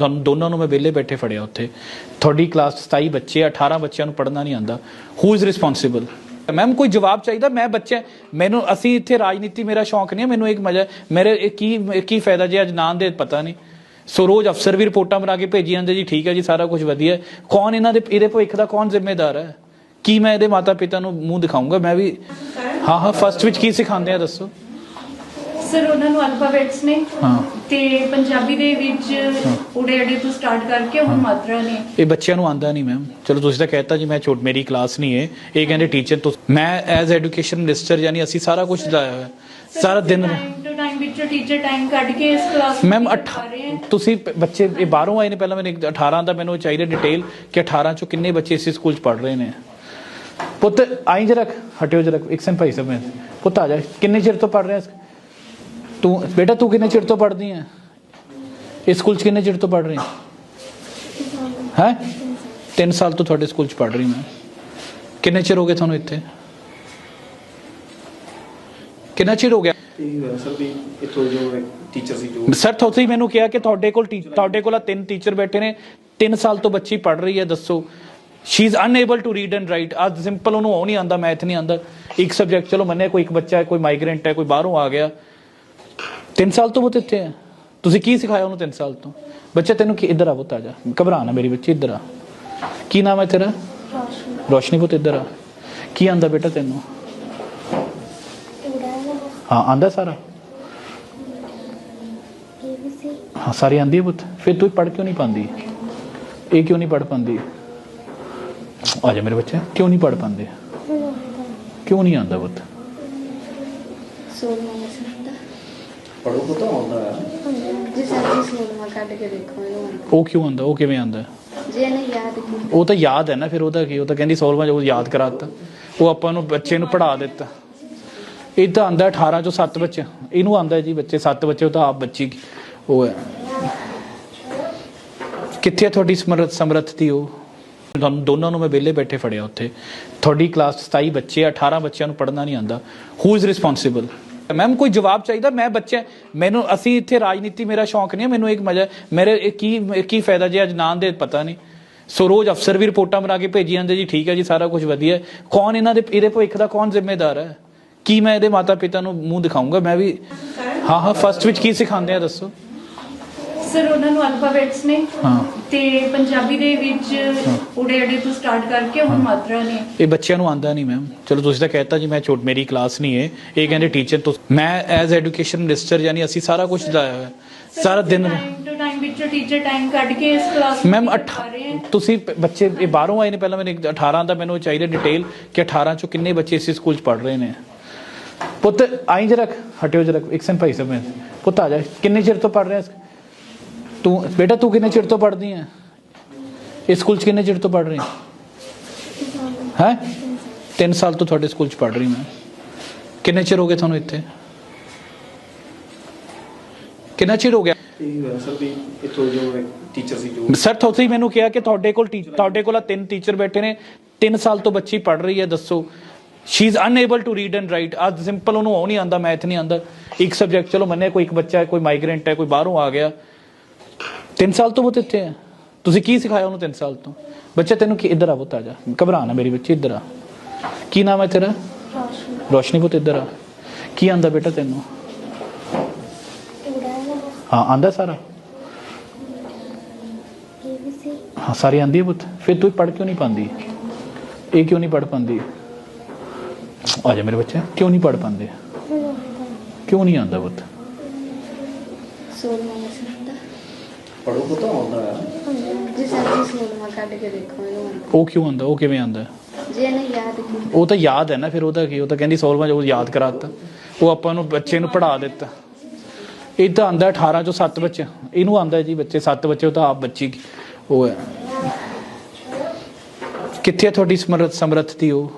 ਤੁਹਾਨੂੰ ਦੋਨਾਂ ਨੂੰ ਮੈਂ ਵਿਹਲੇ ਬੈਠੇ ਫੜਿਆ ਉੱਥੇ। ਤੁਹਾਡੀ ਕਲਾਸ 27 ਬੱਚੇ 18 ਬੱਚਿਆਂ ਨੂੰ ਪੜ੍ਹਨਾ ਨਹੀਂ ਆਂਦਾ ਹੂ ਇਜ਼ ਰਿਸਪੌਂਸਿਬਲ ਮੈਮ ਕੋਈ ਜਵਾਬ ਚਾਹੀਦਾ? ਮੈਂ ਬੱਚਾ ਮੈਨੂੰ ਅਸੀਂ ਇੱਥੇ ਰਾਜਨੀਤੀ, ਮੇਰਾ ਸ਼ੌਂਕ ਨਹੀਂ ਹੈ। ਮੈਨੂੰ ਇੱਕ ਮਜ਼ਾ ਮੇਰੇ ਕੀ ਕੀ ਫਾਇਦਾ ਜੇ ਅੱਜ ਨਾਂ ਦੇ ਪਤਾ ਨਹੀਂ। ਸੋ ਰੋਜ਼ ਅਫਸਰ ਵੀ ਰਿਪੋਰਟਾਂ ਬਣਾ ਕੇ ਭੇਜੀ ਜਾਂਦੇ ਜੀ। ਠੀਕ ਹੈ ਜੀ, ਸਾਰਾ ਕੁਝ ਵਧੀਆ। ਕੌਣ ਇਹਨਾਂ ਦੇ ਇਹਦੇ ਭਵਿੱਖ ਦਾ ਕੌਣ ਜ਼ਿੰਮੇਦਾਰ ਹੈ? ਕੀ ਮੈਂ ਇਹਦੇ ਮਾਤਾ ਪਿਤਾ ਨੂੰ ਮੂੰਹ ਦਿਖਾਊਂਗਾ? ਮੈਂ ਵੀ ਹਾਂ ਹਾਂ ਫਸਟ ਵਿੱਚ ਕੀ ਸਿਖਾਉਂਦੇ ਆ ਦੱਸੋ। ਸਰ ਉਹਨਾਂ ਨੂੰ ਅਲਫਾਬੈਟਸ ਨੇ ਹਾਂ। ਤੇ ਪੰਜਾਬੀ ਦੇ ਵਿੱਚ ਉੜੇ ਅੜੇ ਤੋਂ ਸਟਾਰਟ ਕਰਕੇ ਹੁਣ ਮਾਤਰਾ ਨੇ। ਇਹ ਬੱਚਿਆਂ ਨੂੰ ਆਂਦਾ ਨਹੀਂ ਮੈਮ ਚਲੋ ਤੁਸੀਂ ਤਾਂ ਕਹਿਤਾ ਜੀ ਮੈਂ ਛੋਟ ਮੇਰੀ ਕਲਾਸ ਨਹੀਂ ਹੈ ਇਹ ਕਹਿੰਦੇ ਟੀਚਰ ਤੋਂ ਮੈਂ ਐਜ਼ ਐਜੂਕੇਸ਼ਨ ਮਿਨਿਸਟਰ ਯਾਨੀ ਅਸੀਂ ਸਾਰਾ ਕੁਝ ਲਾਇਆ ਹੋਇਆ। ਸਾਰਾ ਦਿਨ ਟਾਈਮ ਟੂ ਟਾਈਮ ਵਿੱਚ ਟੀਚਰ ਟਾਈਮ ਕੱਢ ਕੇ ਇਸ ਕਲਾਸ ਮੈਮ ਤੁਸੀਂ ਬੱਚੇ ਇਹ ਬਾਹਰੋਂ ਆਏ ਨੇ ਪਹਿਲਾਂ ਮੈਨੂੰ ਇੱਕ 18 ਦਾ ਮੈਨੂੰ ਚਾਹੀਦਾ ਡਿਟੇਲ ਕਿ 18 ਚੋਂ ਕਿੰਨੇ ਬੱਚੇ ਇਸੇ ਸਕੂਲ ਚ ਪੜ ਰਹੇ ਨੇ। ਪੁੱਤ ਆਈ ਜਰਾ ਹਟਿਓ ਜਰਾ ਇੱਕ ਸੈਂ ਭਾਈ ਸਾਹਿਬ ਮੈਂ ਪੁੱਤ ਆ ਜਾ ਕਿੰਨੇ ਚਿਰ ਤੋਂ ਪੜ ਰਿਹਾ ਤੂੰ, ਬੇਟਾ ਤੂੰ ਕਿੰਨੇ ਚਿਰ ਤੋਂ ਪੜ੍ਹਦੀ ਹੈ ਇਸ ਸਕੂਲ ਚ ਕਿੰਨੇ ਚਿਰ ਤੋਂ ਪੜ੍ਹ ਰਹੀ ਹੈ ਹੈ? 3 ਸਾਲ ਤੋਂ ਤੁਹਾਡੇ ਸਕੂਲ ਚ ਪੜ ਰਹੀ ਮੈਂ। ਕਿੰਨੇ ਚਿਰ ਹੋ ਗਏ ਤੁਹਾਨੂੰ ਇੱਥੇ? ਕਿੰਨਾ ਚਿਰ ਹੋ ਗਿਆ? ਸਰ ਤੁਸੀਂ ਮੈਨੂੰ ਕਿਹਾ ਕਿ ਤੁਹਾਡੇ ਕੋਲ ਤੁਹਾਡੇ ਕੋਲ ਤਿੰਨ ਟੀਚਰ ਬੈਠੇ ਨੇ। 3 ਸਾਲ ਤੋਂ ਬੱਚੀ ਪੜ ਰਹੀ ਹੈ ਦੱਸੋ। She is unable to read and write ਅੱਜ ਸਿੰਪਲ ਉਹਨੂੰ ਉਹ ਨਹੀਂ ਆਂਦਾ ਮੈਥ ਨਹੀਂ ਆਂਦਾ। ਇੱਕ ਸਬਜੈਕਟ ਚਲੋ ਮੰਨਿਆ ਕੋਈ ਇੱਕ ਬੱਚਾ ਹੈ ਕੋਈ ਮਾਈਗ੍ਰੈਂਟ ਹੈ ਕੋਈ ਬਾਹਰੋਂ ਆ ਗਿਆ। 3 ਸਾਲ ਤੋਂ ਉਹ ਇੱਥੇ ਹੈ ਤੁਸੀਂ ਕੀ ਸਿਖਾਇਆ ਉਹਨੂੰ 3 ਸਾਲ ਤੋਂ? ਬੱਚਾ ਤੈਨੂੰ ਕੀ ਇੱਧਰ ਆ ਪੁੱਤ ਆ ਜਾ। ਘਬਰਾ ਨਾ ਮੇਰੀ ਬੱਚੀ ਇੱਧਰ ਆ। ਕੀ ਨਾਮ ਹੈ ਤੇਰਾ? ਰੋਸ਼ਨੀ। ਪੁੱਤ ਇੱਧਰ ਆ। ਕੀ ਆਂਦਾ ਬੇਟਾ ਤੈਨੂੰ? ਹਾਂ ਆਂਦਾ ਸਾਰਾ? ਹਾਂ ਸਾਰੀ ਆਂਦੀ ਹੈ ਪੁੱਤ। ਫਿਰ ਤੂੰ ਪੜ ਕਿਉਂ ਨਹੀਂ ਪਾਉਂਦੀ ਇਹ ਕਿਉਂ ਨਹੀਂ ਪੜ ਪਾਉਂਦੀ ਆ ਜਾ ਮੇਰੇ ਬੱਚੇ ਕਿਉਂ ਨਹੀਂ ਪੜ ਪਾਉਂਦੇ ਕਿਉਂ ਨਹੀਂ ਆਂਦਾ ਪੁੱਤ? ਸੋਲਮਾ ਮਸੰਦਾ ਪੜੋ ਕੋ ਤਾਂ ਆਉਂਦਾ ਹੈ ਜੀ ਸਰ ਜੀ ਸੋਲਮਾ ਕੱਢ ਕੇ ਦੇਖੋ ਇਹਨੂੰ। ਉਹ ਕਿਉਂ ਆਂਦਾ ਉਹ ਕਿਵੇਂ ਆਂਦਾ ਜੇ ਇਹਨੇ ਯਾਦ ਕੀਤਾ। ਉਹ ਤਾਂ ਯਾਦ ਹੈ ਨਾ ਫਿਰ ਉਹਦਾ ਕੀ? ਉਹ ਤਾਂ ਕਹਿੰਦੀ ਸੋਲਵਾਂ ਜੋ ਯਾਦ ਕਰਾਤਾ ਉਹ ਆਪਾਂ ਨੂੰ ਬੱਚੇ ਨੂੰ ਪੜਾ ਦਿੱਤਾ। ਇਹ ਤਾਂ ਆਂਦਾ 18 ਚੋਂ 7 ਬੱਚੇ। ਇਹਨੂੰ ਆਂਦਾ ਜੀ ਬੱਚੇ 7 ਬੱਚੇ ਉਹ ਤਾਂ ਆਪ ਬੱਚੀ ਉਹ ਹੈ। ਕਿੱਥੇ ਹੈ ਤੁਹਾਡੀ ਸਮਰਥ ਸਮਰੱਥ ਦੀ ਉਹ? ਤੁਹਾਨੂੰ ਦੋਨਾਂ ਨੂੰ ਮੈਂ ਵਿਹਲੇ ਬੈਠੇ ਫੜਿਆ ਉੱਥੇ। ਤੁਹਾਡੀ ਕਲਾਸ 27 ਬੱਚੇ ਆ, 18 ਬੱਚਿਆਂ ਨੂੰ ਪੜ੍ਹਨਾ ਨਹੀਂ ਆਂਦਾ। ਹੂ ਇਜ਼ ਰਿਸਪੌਂਸਿਬਲ ਮੈਮ, ਕੋਈ ਜਵਾਬ ਚਾਹੀਦਾ? ਮੈਂ ਬੱਚਾ, ਮੈਨੂੰ, ਅਸੀਂ ਇੱਥੇ ਰਾਜਨੀਤੀ, ਮੇਰਾ ਸ਼ੌਂਕ ਨਹੀਂ ਹੈ, ਮੈਨੂੰ ਇੱਕ ਮਜ਼ਾ, ਮੇਰੇ ਕੀ ਕੀ ਫਾਇਦਾ ਜੇ ਅੱਜ ਨਾਂ ਦੇ, ਪਤਾ ਨਹੀਂ। ਸੋ ਰੋਜ਼ ਅਫਸਰ ਵੀ ਰਿਪੋਰਟਾਂ ਬਣਾ ਕੇ ਭੇਜੀ ਜਾਂਦੇ ਜੀ, ਠੀਕ ਹੈ ਜੀ, ਸਾਰਾ ਕੁਝ ਵਧੀਆ ਕੌਣ ਇਹਨਾਂ ਦੇ, ਇਹਦੇ ਭਵਿੱਖ ਦਾ ਕੌਣ ਜ਼ਿੰਮੇਦਾਰ ਹੈ? ਕੀ ਮੈਂ ਇਹਦੇ ਮਾਤਾ ਪਿਤਾ ਨੂੰ ਮੂੰਹ ਦਿਖਾਊਂਗਾ? ਮੈਂ ਵੀ, ਹਾਂ ਹਾਂ ਫਸਟ ਵਿੱਚ ਕੀ ਸਿਖਾਉਂਦੇ ਆ, ਦੱਸੋ। ਸਰ ਉਹਨਾਂ ਨੂੰ ਅਲਫਾਬੈਟਸ ਨੇ ਹਾਂ। ਤੇ ਪੰਜਾਬੀ ਦੇ ਵਿੱਚ ਉੜੇ ਅੜੇ ਤੋਂ ਸਟਾਰਟ ਕਰਕੇ ਹੁਣ ਮਾਤਰਾ ਨੇ। ਇਹ ਬੱਚਿਆਂ ਨੂੰ ਆਂਦਾ ਨਹੀਂ ਮੈਮ ਚਲੋ ਤੁਸੀਂ ਤਾਂ ਕਹਿਤਾ ਜੀ ਮੈਂ ਛੋਟ ਮੇਰੀ ਕਲਾਸ ਨਹੀਂ ਹੈ। ਇਹ ਕਹਿੰਦੇ ਟੀਚਰ ਤੋਂ ਮੈਂ ਐਜ਼ ਐਜੂਕੇਸ਼ਨ ਮਿਨਿਸਟਰ ਯਾਨੀ ਅਸੀਂ ਸਾਰਾ ਕੁਝ ਲਾਇਆ ਹੋਇਆ। ਸਾਰਾ ਦਿਨ ਟਾਈਮ ਟੂ ਟਾਈਮ ਵਿੱਚ ਟੀਚਰ ਟਾਈਮ ਕੱਢ ਕੇ ਇਸ ਕਲਾਸ ਮੈਮ ਤੁਸੀਂ ਬੱਚੇ ਇਹ ਬਾਹਰੋਂ ਆਏ ਨੇ ਪਹਿਲਾਂ ਮੈਨੂੰ ਇੱਕ 18 ਦਾ ਮੈਨੂੰ ਚਾਹੀਦਾ ਡਿਟੇਲ ਕਿ 18 ਚੋਂ ਕਿੰਨੇ ਬੱਚੇ ਇਸੇ ਸਕੂਲ ਚ ਪੜ ਰਹੇ ਨੇ। ਪੁੱਤ ਆਈ ਜਰਾ ਹਟਿਓ ਜਰਾ ਇੱਕ ਸੈਂ ਭਾਈ ਸਾਹਿਬ ਮੈਂ ਪੁੱਤ ਆ ਜਾ। ਕਿੰਨੇ ਚਿਰ ਤੋਂ ਪੜ ਰਿਹਾ ਤੂੰ, ਬੇਟਾ ਤੂੰ ਕਿੰਨੇ ਚਿਰ ਤੋਂ ਪੜ੍ਹਦੀ ਹੈ ਇਸ ਸਕੂਲ ਚ ਕਿੰਨੇ ਚਿਰ ਤੋਂ ਪੜ੍ਹ ਰਹੀ? ਹੈ? 3 ਸਾਲ ਤੋਂ ਤੁਹਾਡੇ ਸਕੂਲ ਚ ਪੜ੍ਹ ਰਹੀ ਮੈਂ। ਕਿੰਨੇ ਚਿਰ ਹੋ ਗਏ ਤੁਹਾਨੂੰ ਇੱਥੇ? ਕਿੰਨਾ ਚਿਰ ਹੋ ਗਿਆ? ਸਰ ਤੁਸੀਂ ਮੈਨੂੰ ਕਿਹਾ ਕਿ ਤੁਹਾਡੇ ਕੋਲ ਤੁਹਾਡੇ ਕੋਲ ਤਿੰਨ ਟੀਚਰ ਬੈਠੇ ਨੇ। 3 ਸਾਲ ਤੋਂ ਬੱਚੀ ਪੜ੍ਹ ਰਹੀ ਹੈ ਦੱਸੋ। She is unable to read and write ਅੱਜ ਸਿੰਪਲ ਉਹਨੂੰ ਉਹ ਨਹੀਂ ਆਂਦਾ ਮੈਥ ਨਹੀਂ ਆਂਦਾ। ਇੱਕ ਸਬਜੈਕਟ ਚਲੋ ਮੰਨੇ ਕੋਈ ਇੱਕ ਬੱਚਾ ਹੈ ਕੋਈ ਮਾਈਗ੍ਰੈਂਟ ਹੈ ਕੋਈ ਬਾਹਰੋਂ ਆ ਗਿਆ। 3 ਸਾਲ ਤੋਂ ਉਹ ਇੱਥੇ ਹੈ ਤੁਸੀਂ ਕੀ ਸਿਖਾਇਆ ਉਹਨੂੰ 3 ਸਾਲ ਤੋਂ? ਬੱਚਾ ਤੈਨੂੰ ਕੀ ਇੱਧਰ ਆ ਪੁੱਤ ਆ ਜਾ। ਘਬਰਾ ਨਾ ਮੇਰੀ ਬੱਚੀ ਇੱਧਰ ਆ। ਕੀ ਨਾਮ ਹੈ ਤੇਰਾ? ਰੋਸ਼ਨੀ। ਪੁੱਤ ਇੱਧਰ ਆ। ਕੀ ਆਂਦਾ ਬੇਟਾ ਤੈਨੂੰ? ਹਾਂ। ਆਂਦਾ ਸਾਰਾ? ਹਾਂ ਸਾਰੀ ਆਂਦੀ ਹੈ ਪੁੱਤ। ਫਿਰ ਤੂੰ ਪੜ ਕਿਉਂ ਨਹੀਂ ਪਾਉਂਦੀ ਇਹ ਕਿਉਂ ਨਹੀਂ ਪੜ ਪਾਉਂਦੀ ਆ ਜਾ ਮੇਰੇ ਬੱਚੇ ਕਿਉਂ ਨਹੀਂ ਪੜ ਪਾਉਂਦੇ ਕਿਉਂ ਨਹੀਂ ਆਂਦਾ ਪੁੱਤ? ਸੋਲਮਾ ਮਸੰਦਾ ਪੜੋ ਕੋ ਤਾਂ ਆਉਂਦਾ ਹੈ ਜੀ ਸਰ ਜੀ ਸੋਲਮਾ ਕੱਢ ਕੇ ਦੇਖੋ ਇਹਨੂੰ ਉਹ ਕਿਉਂ ਆਂਦਾ ਉਹ ਕਿਵੇਂ ਆਂਦਾ ਜੇ ਇਹਨੇ ਯਾਦ ਕੀਤਾ। ਉਹ ਤਾਂ ਯਾਦ ਹੈ ਨਾ ਫਿਰ ਉਹਦਾ ਕੀ ਉਹ ਤਾਂ ਕਹਿੰਦੀ ਸੋਲਵਾਂ ਜੋ ਯਾਦ ਕਰਾਤਾ। ਉਹ ਆਪਾਂ ਨੂੰ ਬੱਚੇ ਨੂੰ ਪੜਾ ਦਿੱਤਾ। ਇਹ ਤਾਂ ਆਂਦਾ 18 ਚੋਂ 7 ਬੱਚੇ। ਇਹਨੂੰ ਆਂਦਾ ਜੀ ਬੱਚੇ 7 ਬੱਚੇ ਉਹ ਤਾਂ ਆਪ ਬੱਚੀ ਉਹ ਹੈ। ਕਿੱਥੇ ਹੈ ਤੁਹਾਡੀ ਸਮਰੱਥ ਸਮਰੱਥ ਦੀ ਉਹ?